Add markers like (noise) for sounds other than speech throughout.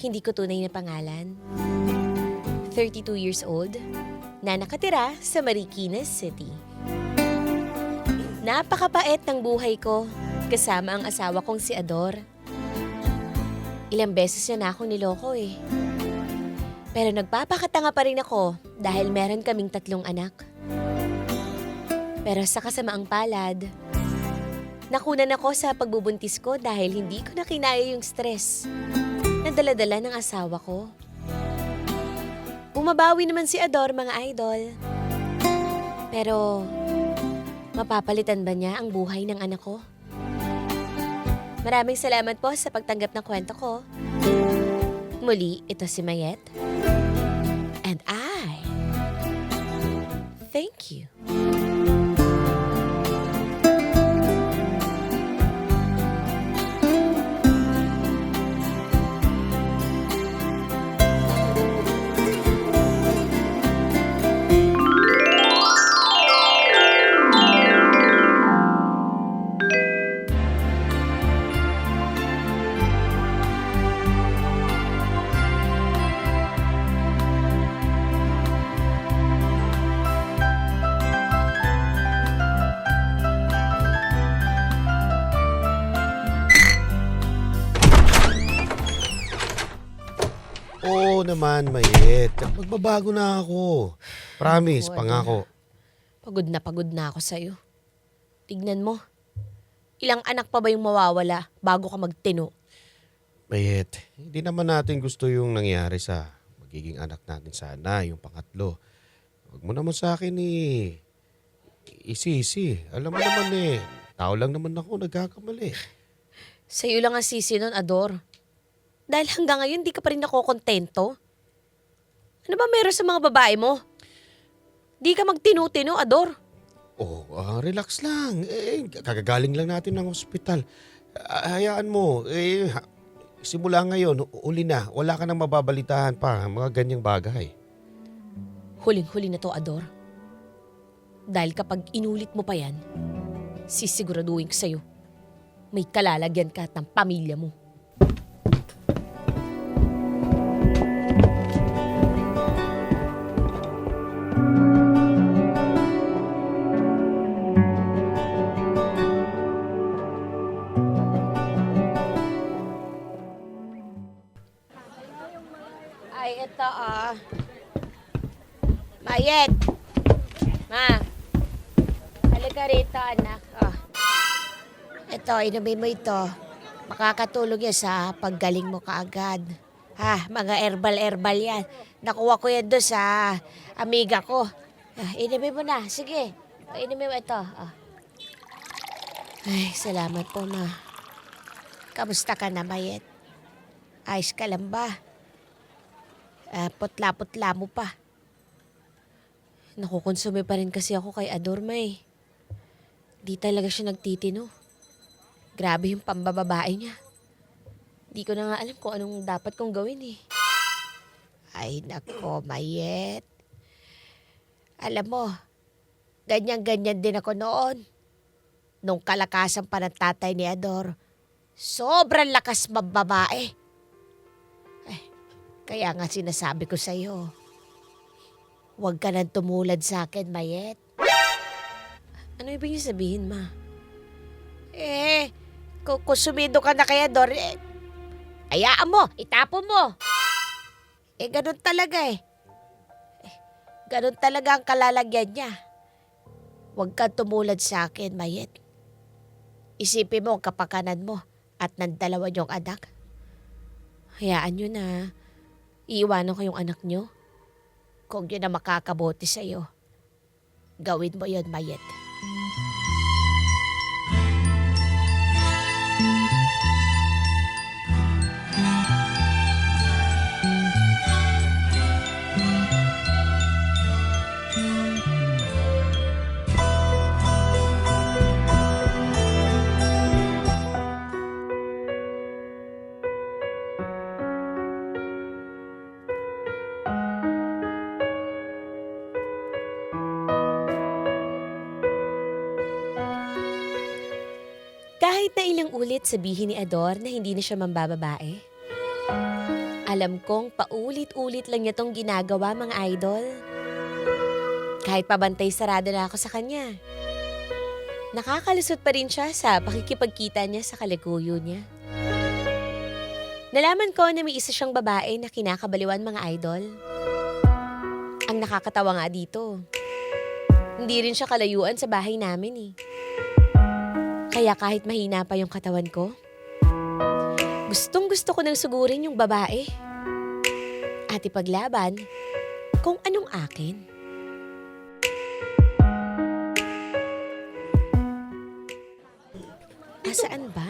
hindi ko tunay na pangalan. 32 years old, na nakatira sa Marikina City. Napakapait ng buhay ko, kasama ang asawa kong si Ador. Ilang beses na akong niloko eh. Pero nagpapakatanga pa rin ako dahil meron kaming tatlong anak. Pero sa kasamaang palad, Nakunan ako sa pagbubuntis ko dahil hindi ko na kinaya yung stress na daladala ng asawa ko. Bumabawi naman si Ador mga idol. Pero mapapalitan ba niya ang buhay ng anak ko? Maraming salamat po sa pagtanggap ng kwento ko. Muli, ito si Mayet. And I naman, Mayet. Magbabago na ako. Promise, Naku, pangako. Pagod na pagod na ako sa'yo. Tignan mo. Ilang anak pa ba yung mawawala bago ka magtino? Mayet, hindi naman natin gusto yung nangyari sa magiging anak natin sana, yung pangatlo. Huwag mo naman sa akin eh. Isisi. Alam mo naman eh, tao lang naman ako nagkakamali. Sa'yo lang ang sisi nun, Ador. Dahil hanggang ngayon, di ka pa rin nakokontento. Ano ba meron sa mga babae mo? Di ka magtino-tino, Ador. Oh, ah, relax lang. Eh, kagagaling lang natin ng ospital. Ah, hayaan mo. Eh, ha- simula ngayon, uli na. Wala ka nang mababalitahan pa. Mga ganyang bagay. Huling-huli na to, Ador. Dahil kapag inulit mo pa yan, sisiguraduhin ko sa'yo, may kalalagyan ka at ng pamilya mo. Rito, anak. Oh. Ito, inumin mo ito. Makakatulong yan sa paggaling mo kaagad. Ha, mga herbal-herbal yan. Nakuha ko yan doon sa amiga ko. Ah, inumin mo na. Sige. O, inumin mo ito. Oh. Ay, salamat po, ma. Kamusta ka na, Mayet? Ayos ka lang ba? Ah, putla-putla mo pa. Nakukonsume pa rin kasi ako kay Adorma eh. Di talaga siya nagtitino. Grabe yung pambababae niya. Di ko na nga alam kung anong dapat kong gawin eh. Ay nako, Mayet. Alam mo, ganyan-ganyan din ako noon. Nung kalakasan pa ng tatay ni Ador, sobrang lakas mababae. Eh, kaya nga sinasabi ko sa'yo, huwag ka nang tumulad sa akin, Mayet. Ano ibig niyo sabihin, ma? Eh, kusumido ka na kaya, Dor, eh, ayaan mo, itapon mo. Eh, ganun talaga eh. eh ganun talaga ang kalalagyan niya. Huwag kang tumulad sa akin, Mayet. Isipin mo ang kapakanan mo at ng dalawa niyong anak. Hayaan niyo na. Iiwanan ko yung anak niyo. Kung yun ang makakabuti sa'yo, gawin mo yun, Mayet. Kahit na ilang ulit sabihin ni Ador na hindi na siya mambababae. Alam kong paulit-ulit lang niya tong ginagawa mga idol. Kahit pabantay sarado na ako sa kanya. Nakakalusot pa rin siya sa pakikipagkita niya sa kaliguyo niya. Nalaman ko na may isa siyang babae na kinakabaliwan mga idol. Ang nakakatawa nga dito. Hindi rin siya kalayuan sa bahay namin eh. Kaya kahit mahina pa yung katawan ko, gustong gusto ko nang sugurin yung babae. At ipaglaban kung anong akin. Asaan ba?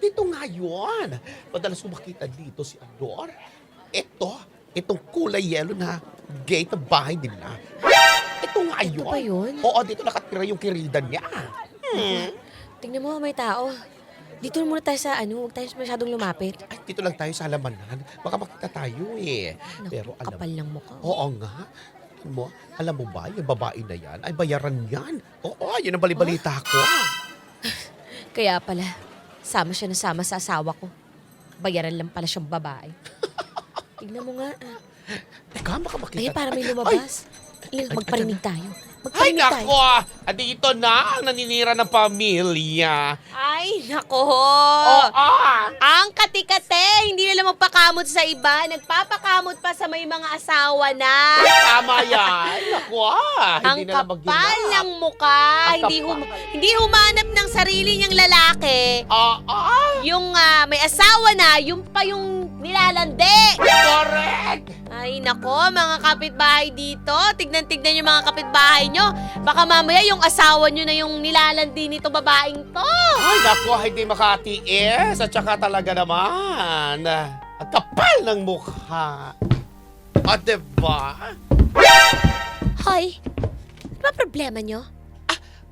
Dito nga yun. Madalas ko makita dito si Ador. Ito, itong kulay yellow na gate ng bahay nila. Ito nga Ito yun. ba yun? Oo, dito nakatira yung kirida niya. Hmm. Tingnan mo, may tao. Dito na muna tayo sa ano, huwag tayo masyadong lumapit. Ay, dito lang tayo sa halamanan. Baka makita tayo eh. Naku, Pero alam kapal ng mukha. Oo nga. Alam mo, alam mo ba, yung babae na yan ay bayaran yan. Oo, yun ang balibalita ko. (laughs) Kaya pala, sama siya na sama sa asawa ko. Bayaran lang pala siyang babae. (laughs) Tignan mo nga. ah. Teka, baka makita. Ay, para may lumabas. Ay, magparinig tayo. Ay, Magparinig tayo. nako! Andito na ang naninira ng pamilya. Ay, nako. Oo! Ang katikate, hindi nila magpakamot sa iba. Nagpapakamot pa sa may mga asawa na. Tama yan. Nako ah. Ang Hindi na kapal mag-ginap. ng mukha. Ang Hindi, kapal. hum- hindi humanap ng sarili niyang lalaki. Oo! Yung ah, may asawa na, yung pa yung nilalandi. Correct! Ay, nako, mga kapitbahay dito. Tignan-tignan yung mga kapitbahay nyo. Baka mamaya yung asawa nyo na yung nilalandi nito babaeng to. Ay, nako, hindi makatiis. At saka talaga naman. Ang kapal ng mukha. O, diba? Hoy, ano ba problema nyo?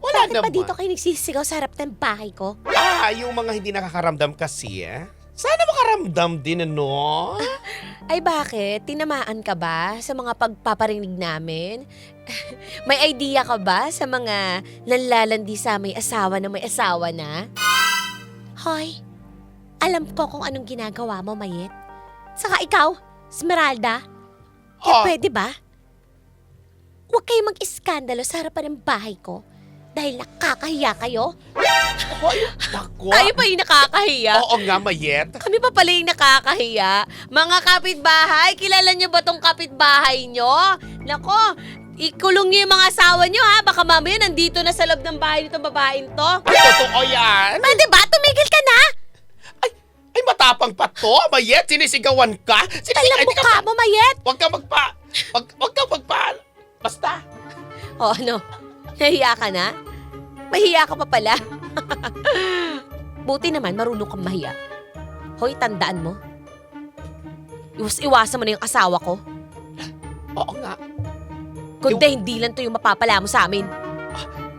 Wala Bakit naman. pa dito kayo nagsisigaw sa harap ng bahay ko? Ah, yung mga hindi nakakaramdam kasi, eh. Sana makaramdam din, ano? Ay bakit? Tinamaan ka ba sa mga pagpaparinig namin? (laughs) may idea ka ba sa mga nanlalandi sa may asawa na may asawa na? Hoy, alam ko kung anong ginagawa mo, Mayet. Saka ikaw, Esmeralda, kaya Ah. pwede ba? Huwag kayo mag-iskandalo sa harapan ng bahay ko dahil nakakahiya kayo. Hoy, nako. Tayo pa yung nakakahiya. Oo nga, Mayet. Kami pa pala yung nakakahiya. Mga kapitbahay, kilala niyo ba tong kapitbahay nyo? Nako, ikulong niyo yung mga asawa niyo ha. Baka mamaya nandito na sa loob ng bahay nitong babaeng to. Ay, totoo yan. Pwede ba? Tumigil ka na! Ay, matapang pa to, Mayet. Sinisigawan ka. Sinisigawan Talang Ay, mukha mo, Mayet! Huwag ka magpa... Wag, wag ka magpa... Basta. O ano, nahiya ka na? Mahiya ka pa pala. (laughs) Buti naman, marunong kang mahiya. Hoy, tandaan mo. Iwas-iwasan mo na yung asawa ko. Oo nga. Kundi hindi lang to yung mapapala mo sa amin.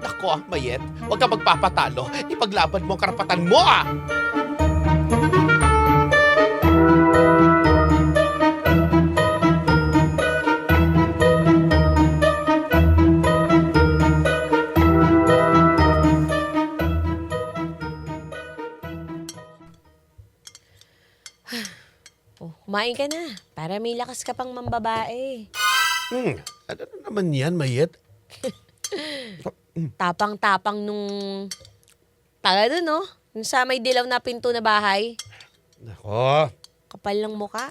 Nako, ah, Mayet. Huwag ka magpapatalo. Ipaglaban mo ang karapatan mo, ah. Kumain ka na. Para may lakas ka pang mambabae. Hmm. Ano na naman yan, Mayet? (laughs) Tapang-tapang nung... Taga dun, no? Yung sa may dilaw na pinto na bahay. Nako. Kapal ng muka.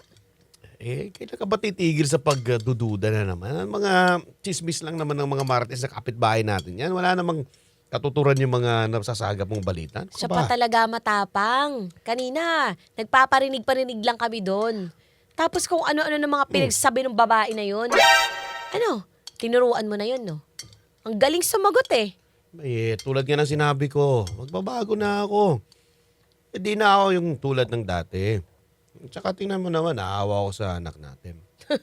Eh, kailan ka ba titigil sa pagdududa na naman? Ang Mga chismis lang naman ng mga marites sa kapitbahay natin yan. Wala namang katuturan yung mga nasasagap mong balita. Ano Siya pa talaga matapang. Kanina, nagpaparinig-parinig lang kami doon. Tapos kung ano-ano ng mga pinagsasabi ng babae na yun. Ano? Tinuruan mo na yun, no? Ang galing sumagot eh. Eh, tulad nga ng sinabi ko, magbabago na ako. Hindi na ako yung tulad ng dati. Tsaka tingnan mo naman, naawa ako sa anak natin. (laughs)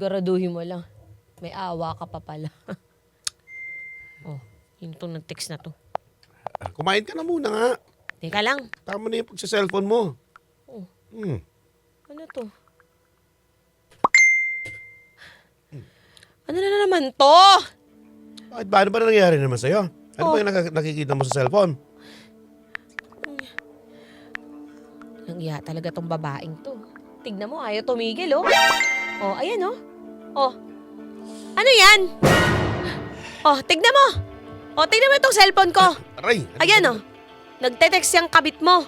Garaduhin mo lang. May awa ka pa pala. (laughs) yun tong nag-text na to. Ah, Kumain ka na muna nga. Teka lang. Tama na yung pagsa-cellphone mo. Oh. Hmm. Ano to? Ano na naman to? Bakit ba? Ano ba nangyayari naman sa'yo? Ano Oh. ba yung nak- nakikita mo sa cellphone? Nang iya talaga tong babaeng to. Tignan mo, ayaw tumigil, oh. Oh, ayan, oh. Oh. Ano yan? Oh, tignan mo. Oh, tignan mo itong cellphone ko. Aray! ano Ayan, ba- oh. Nagte-text yung kabit mo.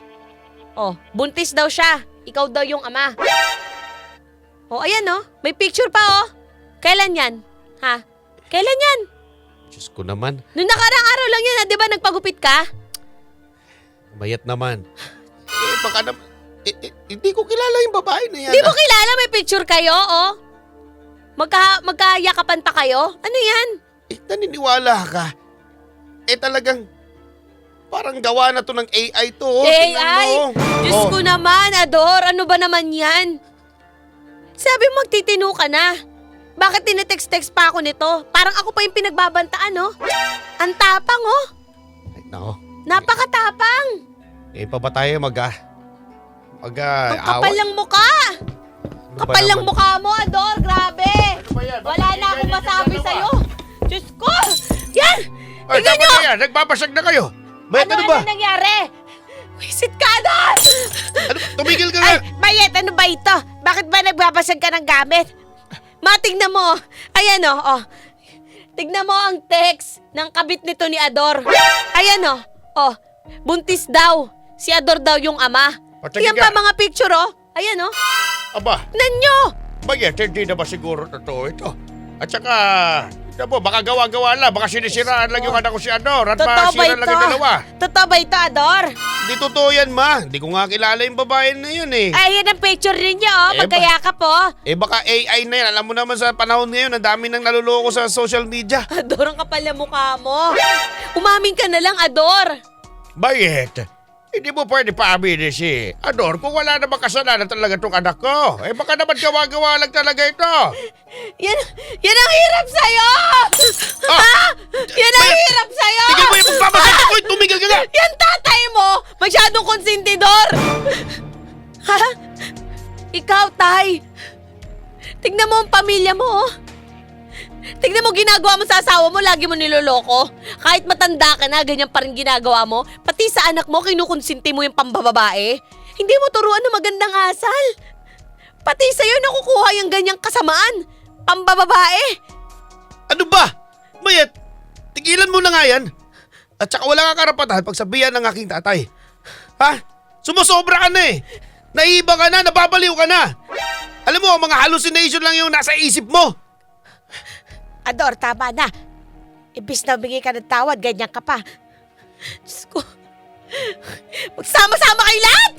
Oh, buntis daw siya. Ikaw daw yung ama. Oh, ayan, oh. May picture pa, oh. Kailan yan? Ha? Kailan yan? Diyos ko naman. Noong nakarang araw lang yan, ah, di ba nagpagupit ka? Mayat naman. Eh, baka naman. Eh, eh, hindi ko kilala yung babae na yan. Di mo kilala may picture kayo, oh? Magka, magkayakapan pa kayo? Ano yan? Eh, naniniwala ka. Eh, talagang parang gawa na to ng AI to. oh. AI? mo. Diyos Oh, ko naman, Ador. Ano ba naman yan? Sabi mo magtitino ka na. Bakit tinetext-text pa ako nito? Parang ako pa yung pinagbabantaan, no? Ang tapang, oh. Ay, nako. Napakatapang. Eh, pa ba tayo mag ah, mag ah, Ang kapal away? ng mukha. Ano Kapal ng naman? mukha mo, Ador. Grabe. Ano ba yan? Wala na akong masabi sa'yo. Diyos ko! Yan! Ay, Tignan tama nyo! na yan. Nagbabasag na kayo. Mayat, Ano, ano, ba? ano nangyari? Wisit ka, Ador! Ano, tumigil ka nga. Ay, Bayet, ano ba ito? Bakit ba nagbabasag ka ng gamit? Matignan mo. Ayan o, oh, Tignan mo ang text ng kabit nito ni Ador. Ayan o. Oh, buntis daw. Si Ador daw yung ama. Patingin Yan ka. pa mga picture oh. Ayan oh. Aba, Nanyo! Mayat, hindi na ba siguro totoo ito? At saka, po, baka gawa-gawa lang. Baka sinisiraan lang yung anak ko si Ador. At Totoo ba masira lang ito? yung dalawa. Totoo ba ito, Ador? Hindi totoo yan, ma. Hindi ko nga kilala yung babae na yun eh. Ay, yan ang picture ninyo oh. Eh, ba- Magkayakap oh. Eh baka AI na yan. Alam mo naman sa panahon ngayon, ang dami nang naluloko sa social media. (laughs) Ador, ang kapal na mukha mo. Umamin ka na lang, Ador. Bayet, hindi mo pwede paaminin si Ador kung wala namang kasalanan talaga itong anak ko. Eh baka naman gawa-gawa lang talaga ito. Yan, yan ang hirap sa'yo! Ah! ha? Yan ang Bayet, hirap sa'yo! Tigil mo yung magpapasal ko. Tumigil ka nga. Yan tatay mo! Masyadong konsentidor! ha? Ikaw, tay! Tignan mo ang pamilya mo, oh. Tignan mo ginagawa mo sa asawa mo, lagi mo niloloko. Kahit matanda ka na, ganyan pa rin ginagawa mo. Pati sa anak mo, kinukonsinti mo yung pambababae. Hindi mo turuan ng magandang asal. Pati sa'yo nakukuha yung ganyang kasamaan. Pambababae. Ano ba? Bayet, tigilan mo na nga yan. At saka wala kang karapatan pagsabihan ng aking tatay. Ha? Sumusobra ka na eh. Naiiba ka na, nababaliw ka na. Alam mo, mga hallucination lang yung nasa isip mo. Ador, tama na. Ibis na bigay ka ng tawad, ganyan ka pa. Diyos ko. Magsama-sama kayo lahat!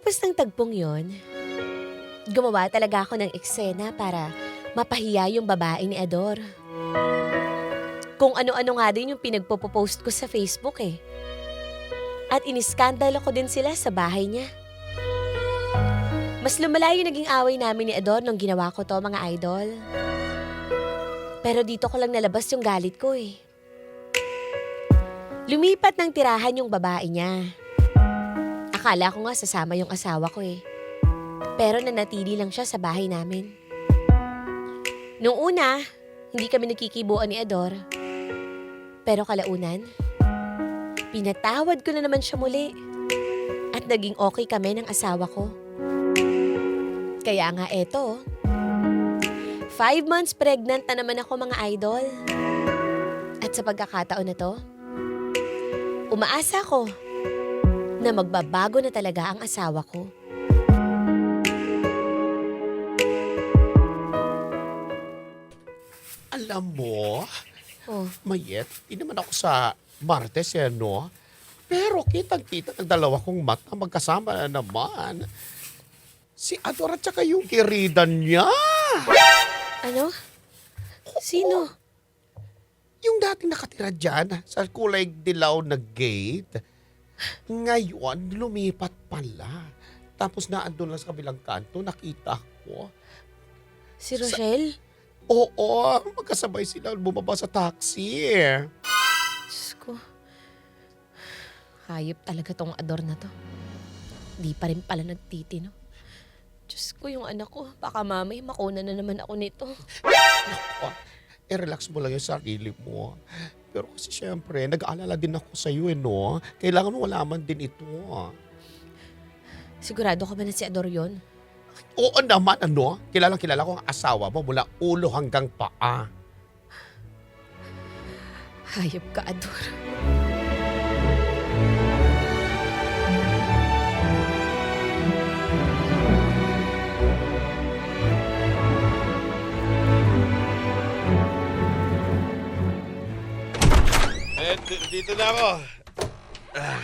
Pagtapos ng tagpong yon, gumawa talaga ako ng eksena para mapahiya yung babae ni Ador. Kung ano-ano nga din yung pinagpo-post ko sa Facebook eh. At iniskandalo ko din sila sa bahay niya. Mas lumala yung naging away namin ni Ador nung ginawa ko to mga idol. Pero dito ko lang nalabas yung galit ko eh. Lumipat ng tirahan yung babae niya. Akala ko nga sasama yung asawa ko eh. Pero nanatili lang siya sa bahay namin. Nung una, hindi kami nagkikibuan ni Ador. Pero kalaunan, pinatawad ko na naman siya muli. At naging okay kami ng asawa ko. Kaya nga eto, five months pregnant na naman ako mga idol. At sa pagkakataon na to, umaasa ko na magbabago na talaga ang asawa ko. Alam mo, Oh, Mayet, hindi naman ako sa Martes eh, no? Pero kitang-kita ng dalawa kong mata magkasama na naman. Si Ador at saka yung kiridan niya. ano? Sino? Yung dating nakatira dyan sa kulay dilaw na gate. Ngayon, lumipat pala. Tapos naandun lang sa kabilang kanto, nakita ko. Si Rochelle? Oo, magkasabay sila bumaba sa taxi. Diyos ko. Hayop talaga tong ador na to. Di pa rin pala nagtitino. Diyos ko, yung anak ko. Baka mamay makuna na naman ako nito. Oh, eh, relax mo lang yung sarili mo. Pero kasi syempre, nag-aalala din ako sa iyo, eh, no? Kailangan mo malaman din ito. Sigurado ka ba na si Ador yon? Oo naman, ano? Kilala kilala ko ang asawa mo mula ulo hanggang paa. Hayop ka, Ador. Dito na ako. Ah.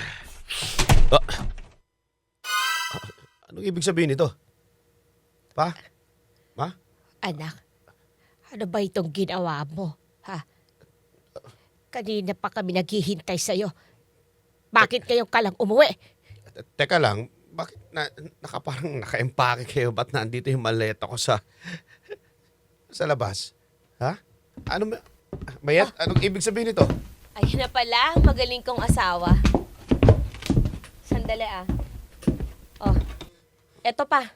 Anong ibig sabihin nito? Pa? Ma? Anak, ano ba itong ginawa mo? Ha? Kanina pa kami naghihintay sa'yo. Bakit kayo ka lang umuwi? Te- Teka lang, bakit na, nakaparang naka-empake kayo? Ba't nandito yung maleta ko sa sa labas? Ha? Ano ma- Mayat, anong ibig sabihin nito? Ayun na pala, magaling kong asawa. Sandali ah. Oh, eto pa.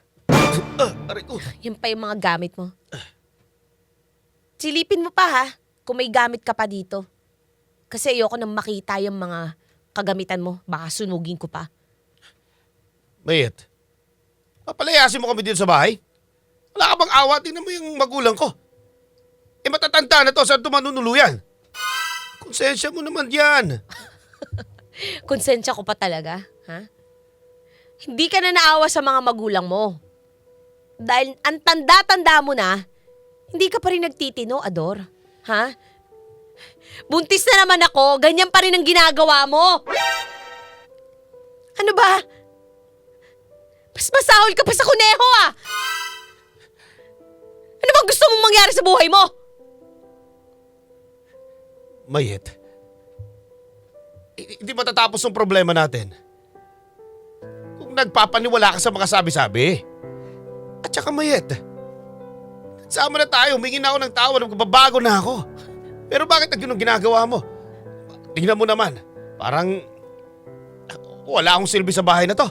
Ah, aray ko. Yun pa yung mga gamit mo. Silipin mo pa ha, kung may gamit ka pa dito. Kasi ayoko nang makita yung mga kagamitan mo. Baka sunugin ko pa. Mayat, papalayasin mo kami dito sa bahay? Wala ka bang awa? Tingnan mo yung magulang ko. Eh matatanda na to, saan ito manunuluyan? Konsensya mo naman yan. (laughs) Konsensya ko pa talaga, ha? Hindi ka na naawa sa mga magulang mo. Dahil ang tanda-tanda mo na, hindi ka pa rin nagtitino, Ador. Ha? Buntis na naman ako, ganyan pa rin ang ginagawa mo. Ano ba? Mas masahol ka pa sa kuneho ah! Ano bang gusto mong mangyari sa buhay mo? Mayet, hindi matatapos ang problema natin. Kung nagpapaniwala ka sa mga sabi-sabi. At saka Mayet, sama na tayo, humingi na ako ng tawa, nagbabago na ako. Pero bakit ang ginagawa mo? Tingnan mo naman, parang wala akong silbi sa bahay na to.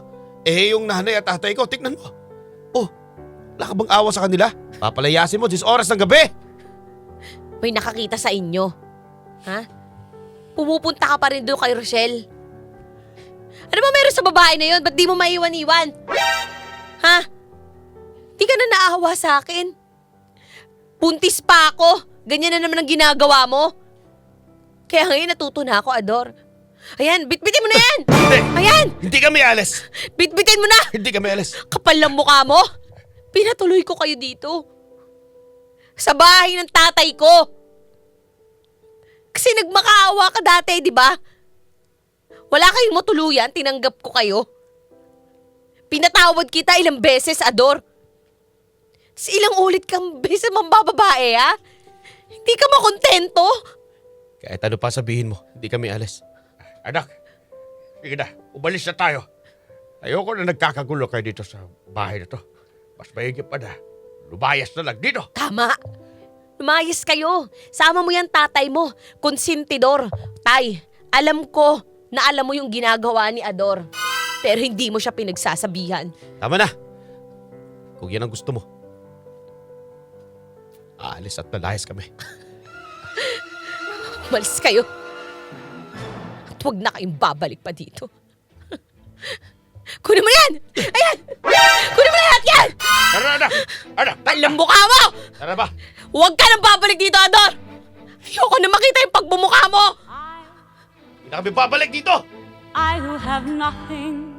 Eh yung nanay at tatay ko, tignan mo. Oh, wala ka bang awa sa kanila? Papalayasin mo 10 oras ng gabi. may nakakita sa inyo. Ha? Pumupunta ka pa rin doon kay Rochelle. Ano ba meron sa babae na yun? Ba't di mo maiwan-iwan? Ha? Di ka na naawa sa akin? Puntis pa ako. Ganyan na naman ang ginagawa mo. Kaya ngayon natuto na ako, Ador. Ayan, bitbitin mo na yan! Hindi, Ayan! hindi kami alis. Bitbitin mo na! Hindi kami alis. Kapal ng mukha mo! Pinatuloy ko kayo dito. Sa bahay ng tatay ko. Kasi nagmakaawa ka dati, di ba? Wala kayong matuluyan, tinanggap ko kayo. Pinatawad kita ilang beses, Ador. Tapos ilang ulit kang (laughs) beses mambababae, ha? Hindi ka makontento? Kahit ano pa sabihin mo, hindi kami alis. Anak, sige na, umalis na tayo. Ayoko na nagkakagulo kayo dito sa bahay na to. Mas mahigit pa na, lumayas na lang dito. Tama. Lumayas kayo. Sama mo yan tatay mo. Konsintidor. Tay, alam ko na alam mo yung ginagawa ni Ador. Pero hindi mo siya pinagsasabihan. Tama na. Kung yan ang gusto mo. Aalis at nalayas kami. (laughs) Umalis kayo. At huwag na kayong babalik pa dito. (laughs) Kunin mo yan! Ayan! Kunin mo na lahat yan! Tara na, Alam na! mukha mo! Tara ba? Huwag ka nang babalik dito, Ador! Ayoko na makita yung pagbumukha mo! Hindi na kami babalik dito! I who have nothing.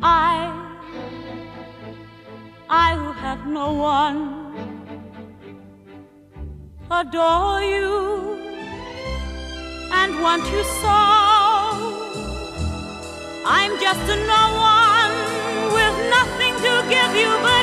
I, I who have no one, adore you and want you so. I'm just a no one with nothing to give you but